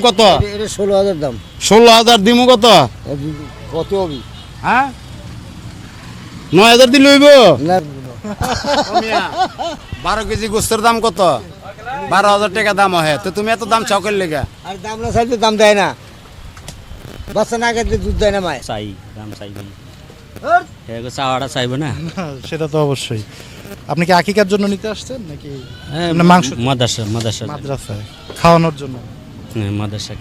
কত? এটা- এটা ষোলো হাজার দাম। ষোলো হাজার দিমু কত? কত হবি? হ্যাঁ? নয় হাজার দিলে হইব? বারো কেজি গোস্তের দাম কত? বারো হাজার টাকা দাম হয় তো তুমি এত দাম চাউকের লেগা? আর দাম না চাইলে দাম দেয় না। বাচ্চা না খেতে দুধ দেয় না মায় চাই দাম চাইবে চাওয়াটা চাইবে না? সেটা তো অবশ্যই। আপনি কি আকিকার জন্য নিতে আসছেন নাকি? হ্যাঁ, মাংস মাদ্রাসা মাদ্রাসা। মাদ্রাসায়। খাওয়ানোর জন্য। মাদ্রাসা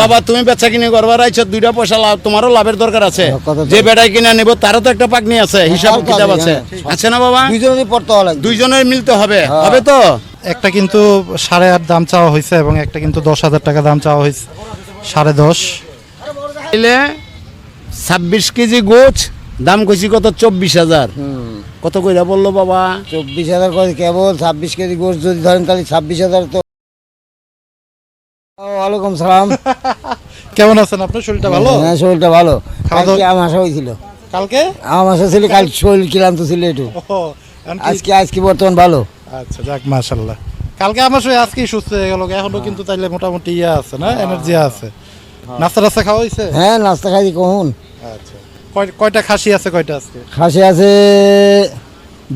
বাবা তুমি বেচা কিনে করবার আইছো দুইটা পয়সা লাভ তোমারও লাভের দরকার আছে। যে বেটাই কিনে নেব তারও তো একটা পাকনি আছে হিসাব কিতাব আছে, আছে হ্যাঁ। না বাবা? দুইজনই পড়তে লাগবে। দুইজনের মিলতে হবে। হ্যাঁ। হবে তো? একটা কিন্তু সাড়ে আট দাম চাওয়া হয়েছে এবং একটা কিন্তু দশ হাজার টাকা দাম চাওয়া হয়েছে সাড়ে দশ। এলে ছাব্বিশ কেজি গোছ দাম কইছি কত? চব্বিশ হাজার। কত কইরা বলল বাবা? চব্বিশ হাজার করে কেবল ছাব্বিশ কেজি গোস যদি ধরেন তাহলে ছাব্বিশ হাজার তো ওয়ালাইকুম সালাম। কেমন আছেন আপনার শরীরটা ভালো? হ্যাঁ শরীরটা ভালো। কালকে আম আসা হয়েছিল কালকে? আম আসা ছিল কাল শরীর ক্লান্ত ছিল একটু। আজকে আজকে বর্তমান ভালো। আচ্ছা যাক মাশাল্লাহ কালকে আমার শরীর আজকেই সুস্থ হয়ে গেল। এখনও কিন্তু তাইলে মোটামুটি ইয়ে আছে না? এনার্জি আছে। নাস্তা রাস্তা খাওয়া হয়েছে হ্যাঁ নাস্তা খাই কখন? আচ্ছা। কয়- কয়টা খাসি আছে কয়টা আজকে? খাসি আছে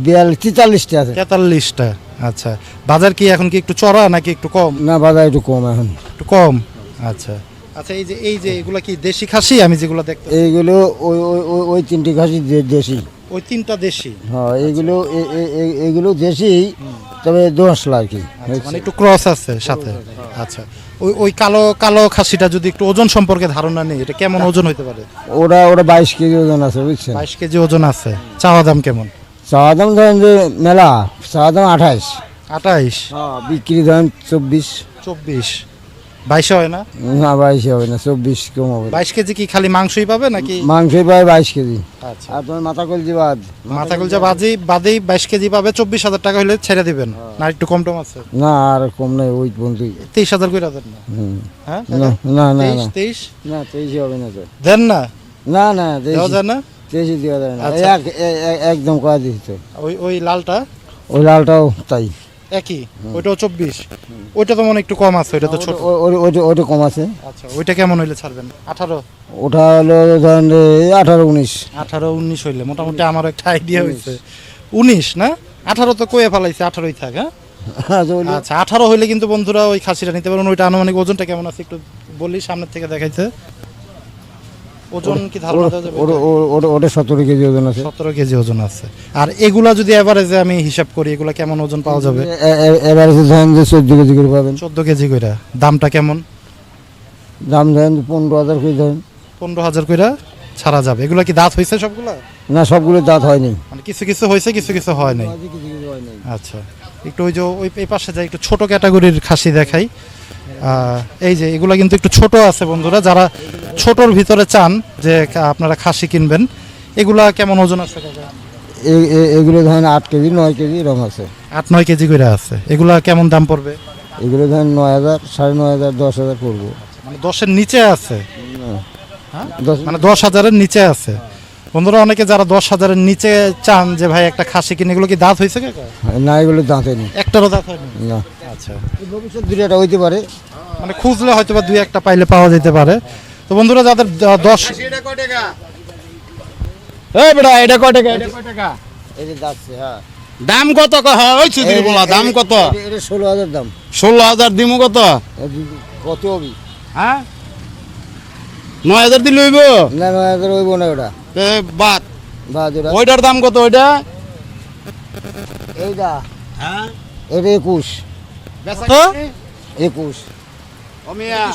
বিয়াল্লিশ তেতাল্লিশটা আছে। তেতাল্লিশটা। আচ্ছা বাজার কি এখন কি একটু চড়া নাকি একটু কম? না বাজার একটু কম এখন। একটু কম? আচ্ছা। আচ্ছা এই যে এই যে এগুলা কি দেশি খাসি? আমি যেগুলো দেখতে এইগুলো ওই ওই ওই তিনটি খাসি দেশি। ওই তিনটা দেশি? হ্যাঁ এইগুলো এ- এ- এ- এগুলো দেশি তবে দশ লাখ কি। আচ্ছা, মানে একটু ক্রস আছে সাথে। আচ্ছা ওই ওই কালো কালো খাসিটা যদি একটু ওজন সম্পর্কে ধারণা নেই এটা কেমন ওজন হতে পারে? ওরা ওরা বাইশ কেজি ওজন আছে বুঝছেন? বাইশ কেজি ওজন আছে। চাওয়া দাম কেমন? চাওয়া দাম ধরেন যে মেলা চাওয়া দাম আঠাইশ। আঠাইশ? হ্যাঁ বিক্রি ধরেন চব্বিশ। চব্বিশ। বাইশে হয় না? না বাইশে হবে না চব্বিশ কম হবে। বাইশ কেজি কি খালি মাংসই পাবে নাকি? মাংসই পায় বাইশ কেজি। আচ্ছা। আর তোমার মাথা কলজি বাদ। মাথা গুলজা বাজি বাদেই বাইশ কেজি পাবে চব্বিশ হাজার টাকা হলে ছেড়ে দিবেন। না একটু কম টম আছে? না আর কম নাই ওই বন্ধুই তেইশ হাজার করে দেন না? হ্যাঁ? না না না তেইশ না তেইশ তেইশে হবে না দেন না? না না দেওয়া যায় না? দেওয়া না। আচ্ছা। এক- এ- এ- একদম করা দিচ্ছি তো ওই ওই লালটা? ওই লালটাও তাই। একই? ওইটাও চব্বিশ? ওইটা তো মনে হয় একটু কম আছে ওইটা তো ছোট। ও- ও- ওইটা ওইটা কম আছে। আচ্ছা ওইটা কেমন হইলে ছাড়বেন? আঠারো? ওটা হলো ধরেন যে আঠারো উনিশ। আঠারো উনিশ হইলে মোটামুটি আমার একটা আইডিয়া হয়েছে উনিশ না? আঠারো তো কয়ে ফেলাইছে আঠারোই থাক হ্যাঁ? আচ্ছা আঠারো হইলে কিন্তু বন্ধুরা ওই খাসিটা নিতে পারেন ওইটা আনুমানিক ওজনটা কেমন আছে একটু বলি সামনের থেকে দেখাইতে ওজন কি ধারণা দেওয়া যাবে? ওটা- সতেরো কেজি ওজন আছে। সতেরো কেজি ওজন আছে। আর এগুলা যদি এভারেজে আমি হিসাব করি এগুলা কেমন ওজন পাওয়া যাবে? এ- এ- এবারে তো ধরেন যে চোদ্দ কেজি করে পাবেন। চোদ্দ কেজি কইরা। দামটা কেমন? দাম ধরেন পনেরো হাজার করে ধরেন। পনেরো হাজার কইরা ছাড়া যাবে। এগুলা কি দাঁত হয়েছে সবগুলা? না সবগুলো দাঁত হয়নি। মানে কিছু কিছু হয়েছে কিছু কিছু হয় নাই। আচ্ছা। একটু ওই যে ওই এই পাশে যাই একটু ছোট ক্যাটাগরির খাসি দেখাই। এই যে এগুলা কিন্তু একটু ছোট আছে বন্ধুরা। যারা ছোটর ভিতরে চান যে আপনারা খাসি কিনবেন। এগুলা কেমন ওজন আছে? কাকা? এগুলো ধরেন আট কেজি নয় কেজি রং আছে। আট নয় কেজি করে আছে। এগুলা কেমন দাম পড়বে? এগুলো ধরেন নয় হাজার সাড়ে নয় হাজার দশ হাজার পড়ব। মানে দশের নিচে আছে? দশ মানে দশ হাজারের নিচে আছে। বন্ধুরা অনেকে যারা দশ হাজারের নিচে চান যে ভাই একটা খাসি কিনে এগুলো কি দাঁত হয়েছে? না এগুলো দাঁতে নেই একটারও দাঁত হয়নি? না। আচ্ছা। ভবিষ্যৎ দুটা হইতে পারে। মানে খুঁজলে হয়তো বা দুই একটা পাইলে পাওয়া যেতে পারে। তো বন্ধুরা যাদের দশ এই বেটা এটা কয় টাকা? এটা কয় টাকা? এই যে দাঁতছে হ্যাঁ। দাম কত ওই চুদির বলা দাম কত? ষোলো হাজার দাম। ষোলো হাজার দিমু কত? কত হবি? হ্যাঁ? নয় হাজার দিলে হইব? না নয় হাজার হইব না ওটা। এ, বাদ। বাদ ওটা। ওইটার দাম কত ওইটা? এইটা। হ্যাঁ। এটা একুশ। কত? একুশ।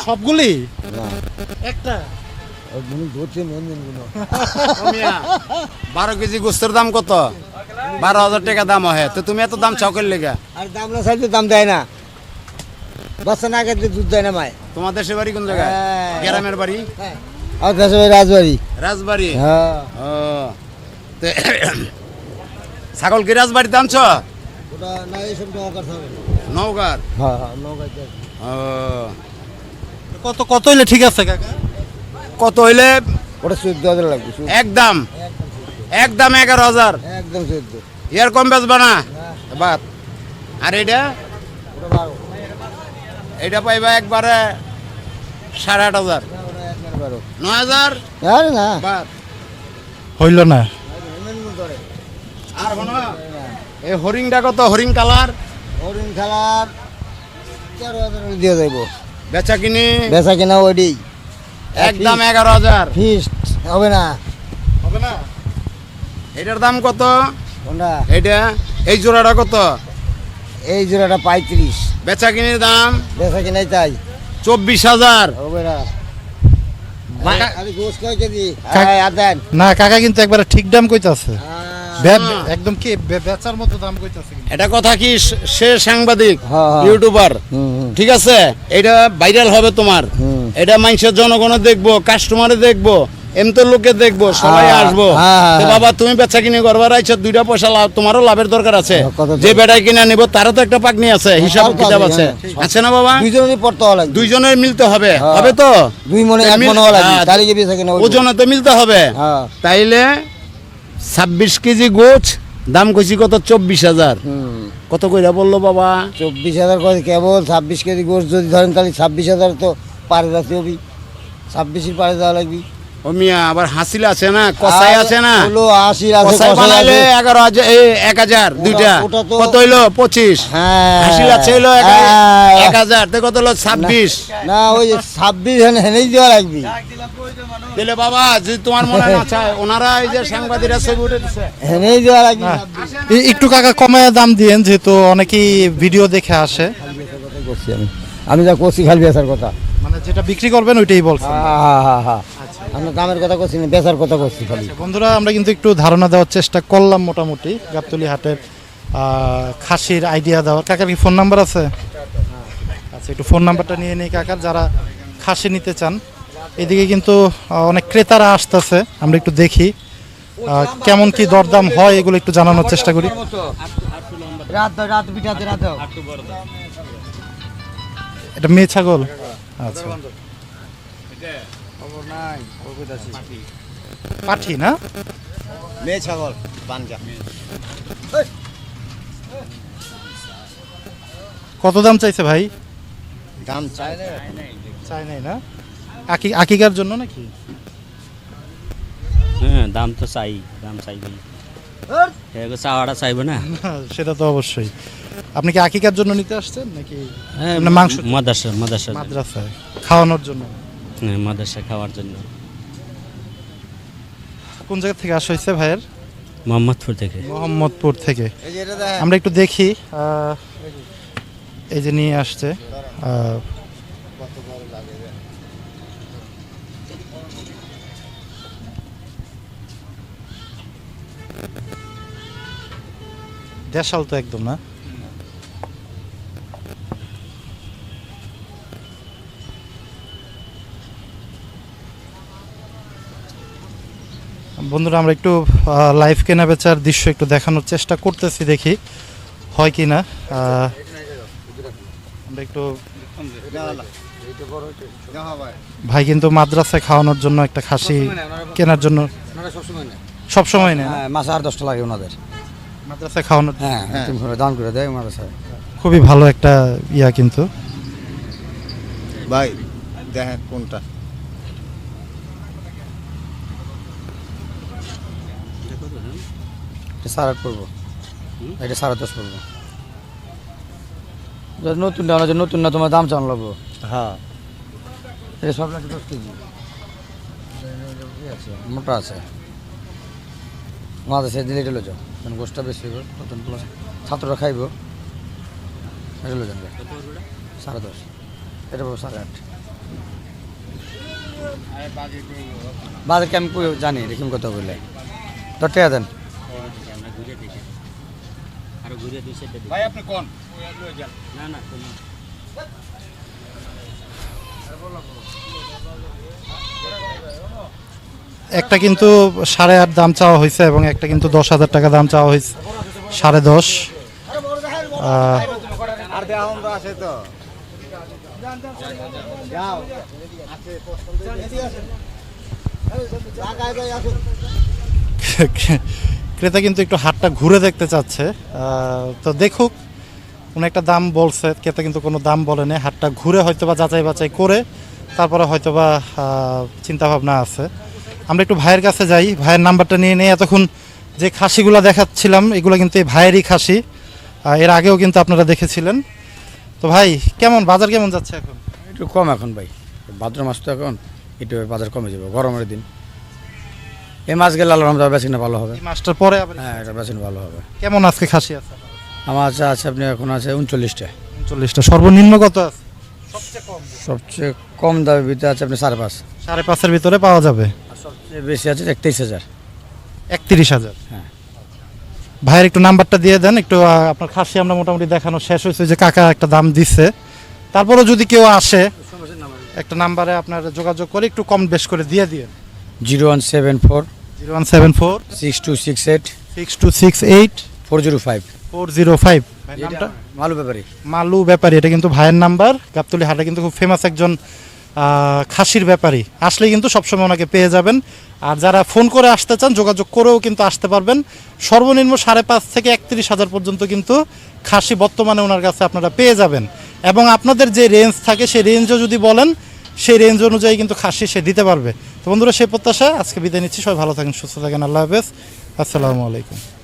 সবগুলি? না। একটা। অমিয়া বারো কেজি গোস্তের দাম কত? বারো হাজার টাকা দাম হয় তো তুমি এত দাম চাউকের লেগা? আর দাম না চাইলে দাম দেয় না। বাচ্চা না খেতে দুধ দেয় না মায়। তোমার দেশের বাড়ি কোন জায়গায়? হ্যাঁ। গ্রামের বাড়ি? আর দেশে ভাই রাজবাড়ি। রাজবাড়ি? হ্যাঁ। ছাগল কি রাজবাড়িতে আনছ? ওটা না এইসব নৌকার নৌকার? হ্যাঁ হ্যাঁ নৌকার ও। কত কত হইলে ঠিক আছে কাকা? কত হইলে? ওটা চোদ্দ হাজার লাগবে একদম। একদম এগারো হাজার। একদম চোদ্দ। ইয়ার কম বেচবা না? বাদ। আর এটা? এটা পাইবা একবারে সাড়ে আট হাজার। নয় হাজার? না। বার হইল না। আর এই হরিংটা কত? হরিং কালার? হরিণ খেলার তেরো হাজার দিয়ে যাইব বেচা কিনি? বেচা কিনা ওইডি। একদম এগারো হাজার। ফিস্ট হবে না। হবে না? এটার দাম কত? কোনটা? এটা এই জোড়াটা কত? এই জোড়াটা পঁয়ত্রিশ। বেচা কিনির দাম? বেচা কিনাই তাই। চব্বিশ হাজার। হবে না। না কাকা কিন্তু একবারে ঠিক দাম কইতাছে। একদম কি বেচার মতো দাম কইতাছে এটা কথা কি সে সাংবাদিক হ্যাঁ, হ্যাঁ। ইউটিউবার? ঠিক আছে? এটা ভাইরাল হবে তোমার। এটা মানুষের জনগণে দেখব কাস্টমারে দেখব এমতো লোকে দেখব সবাই হ্যাঁ, আসব। হ্যাঁ, হ্যাঁ, হ্যাঁ। বাবা তুমি বেচা কিনে করবার আইছো দুইটা পয়সা লাভ তোমারও লাভের দরকার আছে। হ্যাঁ, যে? বেটাই কিনে নিব তারও তো একটা পাকনি আছে হিসাব কিতাব আছে, আছে হ্যাঁ। না বাবা? দুইজনেরই পড়তে লাগবে। দুইজনের মিলতে হবে। হ্যাঁ। হবে তো? দুই মনে এক মনে হওয়া লাগবে। হ্যাঁ, তারিখে বেচা কিনা ওজনে তো মিলতে হবে। হ্যাঁ। তাইলে ছাব্বিশ কেজি গোছ দাম কইছি কত? চব্বিশ হাজার। কত কইরা বলল বাবা? চব্বিশ হাজার করে কেবল ছাব্বিশ কেজি গোছ যদি ধরেন তাহলে ছাব্বিশ হাজার তো পারে যাতে হবি ছাব্বিশের পারে যাওয়া লাগবি। ও মিয়া আবার হাসিল আছে না? কসাই আছে না? হলো আশি আছে কষাই বানাইলে এগারো হাজার এক হাজার দুইটা। কত হইল? পঁচিশ। হ্যাঁ। হাসিল আছে হইল এক- হ্যাঁ। হাজার। কত হলো? ছাব্বিশ। না ওই ছাব্বিশ হেন হেনেই দেওয়া লাগবি। দিলে বাবা যদি তোমার মনে না চায় ওনারা এই যে সাংবাদিকরা ছবি উঠে দিচ্ছে হেনেই দেওয়া লাগবি হ্যাঁ। একটু কাকা কমায় দাম দিয়েন যেহেতু অনেকেই ভিডিও দেখে আসে। করছি আমি আমি যা করছি খালি বেচার কথা। মানে যেটা বিক্রি করবেন ওইটাই বলছেন। হ্যাঁ হ্যাঁ হ্যাঁ হ্যাঁ আমরা দামের কথা করছি না বেচার কথা করছি খালি। বন্ধুরা আমরা কিন্তু একটু ধারণা দেওয়ার চেষ্টা করলাম মোটামুটি। গাবতলি হাটের খাসির আইডিয়া দেওয়ার। কাকার কি ফোন নাম্বার আছে? আচ্ছা একটু ফোন নাম্বারটা নিয়ে নিই কাকার যারা খাসি নিতে চান। এদিকে কিন্তু অনেক ক্রেতারা আসতেছে। আমরা একটু দেখি কেমন কি দরদাম হয় এগুলো একটু জানানোর চেষ্টা করি। এটা মেয়ে ছাগল? আচ্ছা। পাঠি না? মেয়ে ছাগল কত দাম চাইছে ভাই? দাম চাই চাই নাই না? আকি আকিকার জন্য নাকি? হ্যাঁ দাম তো চাই দাম চাইবি এগো চাওয়াটা চাইবে না। সেটা তো অবশ্যই। আপনি কি আকিকার জন্য নিতে আসছেন নাকি? হ্যাঁ না, মাংস? মাদ্রাসা মাদ্রাসা। মাদ্রাসায়। খাওয়ানোর জন্য? হ্যাঁ মাদ্রাসা খাওয়ার জন্য। কোন জায়গা থেকে আসা হয়েছে ভাইয়ের? মোহাম্মদপুর থেকে। মোহাম্মদপুর থেকে। এই যে এটা দেখেন। আমরা একটু দেখি এই যে নিয়ে আসছে দেশাল তো একদম না। বন্ধুরা আমরা একটু লাইভ কেনা বেচার দৃশ্য একটু দেখানোর চেষ্টা করতেছি দেখি হয় কি না আমরা একটু ভাই কিন্তু মাদ্রাসায় খাওয়ানোর জন্য একটা খাসি কেনার জন্য সব সময় নেয় না? মাসে আর দশটা লাগে ওনাদের। মাদ্রাসায় খাওয়ানোর হ্যাঁ তুমি দান করে দেয় মাদ্রাসায়। খুবই ভালো একটা ইয়া কিন্তু। ভাই দেখেন কোনটা। সাড়ে আট পড়ব। এটা সাড়ে দশ পড়ব। নতুন নতুন না তোমার দাম চান লাগবো। হ্যাঁ। এটা সব লাগে দশ কেজি? মোটা আছে। মাছ আছে দিলে এটা যাও কারণ গোষ্ঠটা বেশি হবে নতুন প্লাস ছাত্ররা খাইব। এটা লো যাবে সাড়ে দশ। এটা পাবো সাড়ে আট। বাজারকে আমি পুরো জানি এরকম কথা বলে তো টেয়া দেন। আমরা ঘুরে দেখি আরও ঘুরে দুই সাইডে দেখি ভাই আপনি কোন? না না একটা কিন্তু সাড়ে আট দাম চাওয়া হয়েছে এবং একটা কিন্তু দশ হাজার টাকা দাম চাওয়া হয়েছে, সাড়ে দশ। ক্রেতা কিন্তু একটু হাটটা ঘুরে দেখতে চাচ্ছে। তো দেখুক কোনো একটা দাম বলছে, ক্রেতা কিন্তু কোনো দাম বলে না হাটটা ঘুরে হয়তো বা যাচাই বাছাই করে তারপরে হয়তোবা চিন্তা ভাবনা আছে। আমরা একটু ভাইয়ের কাছে যাই। ভাইয়ের নাম্বারটা নিয়ে নিয়ে এতক্ষণ যে খাসিগুলো দেখাচ্ছিলাম এগুলো কিন্তু এই ভাইয়েরই খাসি। এর আগেও কিন্তু আপনারা দেখেছিলেন। তো ভাই কেমন? বাজার কেমন যাচ্ছে এখন? একটু কম এখন ভাই। ভাদ্র মাস তো এখন একটু বাজার কমে যাবে গরমের দিন। এই মাছ গেলে আল্লাহ রহমতে বেশি না ভালো হবে। মাছটার পরে আবার হ্যাঁ এটা বেশি ভালো হবে। কেমন আজকে খাসি আছে? আমার আছে আছে আপনি এখন আছে উনচল্লিশটা। চল্লিশটা সর্বনিম্ন কত আছে? সবচেয়ে কম। দামের ভিতরে আছে আপনি সাড়ে পাঁচ। সাড়ে পাঁচের ভিতরে পাওয়া যাবে। সবচেয়ে বেশি আছে একত্রিশ হাজার। একত্রিশ হাজার? হ্যাঁ। ভাইয়ের একটু নাম্বারটা দিয়ে দেন একটু আহ, আপনার খাসি আমরা মোটামুটি দেখানো শেষ হয়েছে যে কাকা একটা দাম দিচ্ছে তারপরেও যদি কেউ আসে একটা নাম্বারে আপনার যোগাযোগ করে একটু কম বেশ করে দিয়ে দিয়ে zero one seven four zero one seven four six two six eight six two six eight four zero five. Four zero five. নামটা? মালু ব্যাপারী। মালু ব্যাপারী এটা কিন্তু ভাইয়ের নাম্বার। গাবতলি হাটে কিন্তু খুব ফেমাস একজন খাসির ব্যাপারী। আসলে কিন্তু সবসময় ওনাকে পেয়ে যাবেন। আর যারা ফোন করে আসতে চান, যোগাযোগ করেও কিন্তু আসতে পারবেন। সর্বনিম্ন সাড়ে পাঁচ থেকে একত্রিশ হাজার পর্যন্ত কিন্তু খাসি বর্তমানে ওনার কাছে আপনারা পেয়ে যাবেন। এবং আপনাদের যে রেঞ্জ থাকে, সেই রেঞ্জও যদি বলেন, সেই রেঞ্জ অনুযায়ী কিন্তু খাসি সে দিতে পারবে। তো বন্ধুরা সেই প্রত্যাশা আজকে বিদায় নিচ্ছি। সবাই ভালো থাকেন, সুস্থ থাকেন। আল্লাহ হাফেজ। আসসালামু আলাইকুম।